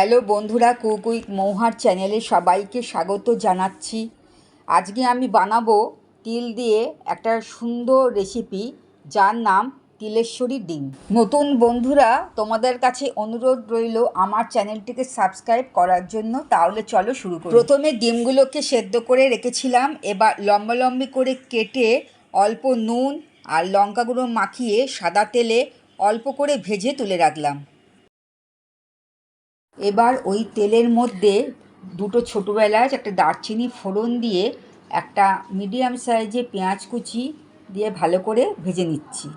Hello বন্ধুরা কুকুইক মৌহার চ্যানেলে সবাইকে স্বাগত জানাচ্ছি। আজকে আমি বানাবো তিল দিয়ে একটা সুন্দর রেসিপি যার নাম তিলেশ্বরী ডিম। নতুন বন্ধুরা, তোমাদের কাছে অনুরোধ রইল আমার চ্যানেলটিকে সাবস্ক্রাইব করার জন্য। তাহলে চলো শুরু করি। প্রথমে ডিমগুলোকে সেদ্ধ করে রেখেছিলাম। এবার লম্বা লম্বি করে কেটে অল্প নুন আর লঙ্কা গুঁড়ো মাখিয়ে সাদা তেলে অল্প করে ভেজে তুলে রাখলাম। এবার ওই তেলের মধ্যে দুটো ছোটো এলাচ একটা দারচিনি ফোড়ন দিয়ে একটা মিডিয়াম সাইজে পেঁয়াজ কুচি দিয়ে ভালো করে ভেজে নিচ্ছি।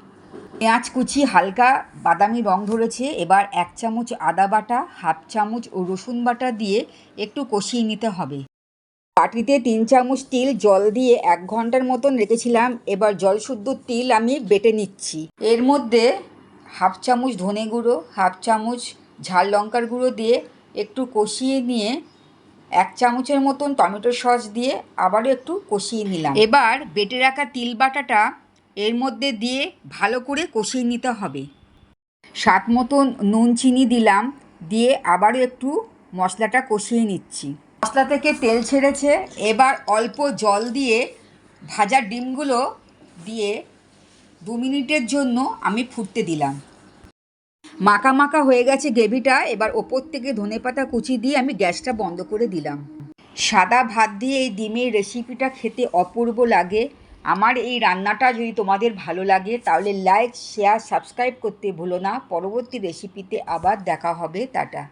পেঁয়াজ কুচি হালকা বাদামি রং ধরেছে, এবার এক চামচ আদা বাটা, হাফ চামচ ও রসুন বাটা দিয়ে একটু কষিয়ে নিতে হবে। বাটিতে তিন চামচ তিল জল দিয়ে এক ঘণ্টার মতন রেখেছিলাম, এবার জল শুদ্ধ তিল আমি বেটে নিচ্ছি। এর মধ্যে হাফ চামচ ধনে গুঁড়ো, হাফ চামচ ঝাল লঙ্কার গুঁড়ো দিয়ে একটু কষিয়ে নিয়ে এক চামচের মতন টমেটো সস দিয়ে আবারও একটু কষিয়ে নিলাম। এবার বেটে রাখা তিল বাটাটা এর মধ্যে দিয়ে ভালো করে কষিয়ে নিতে হবে। স্বাদ মতন নুন, চিনি দিলাম, দিয়ে আবারও একটু মশলাটা কষিয়ে নিচ্ছি। মশলা থেকে তেল ছেড়েছে, এবার অল্প জল দিয়ে ভাজা ডিমগুলো দিয়ে দু মিনিটের জন্য আমি ফুটতে দিলাম। মাখা মাকা হয়ে গেছে গ্রেভিটা, এবার ওপর থেকে ধনেপাতা কুচি দিয়ে আমি গ্যাসটা বন্ধ করে দিলাম। সাদা ভাত দিয়ে এই ডিমের রেসিপিটা খেতে অপূর্ব লাগে। আমার এই রান্নাটা যদি তোমাদের ভালো লাগে, তাহলে লাইক শেয়ার সাবস্ক্রাইব করতে ভুলো না। পরবর্তী রেসিপিতে আবার দেখা হবে। টাটা।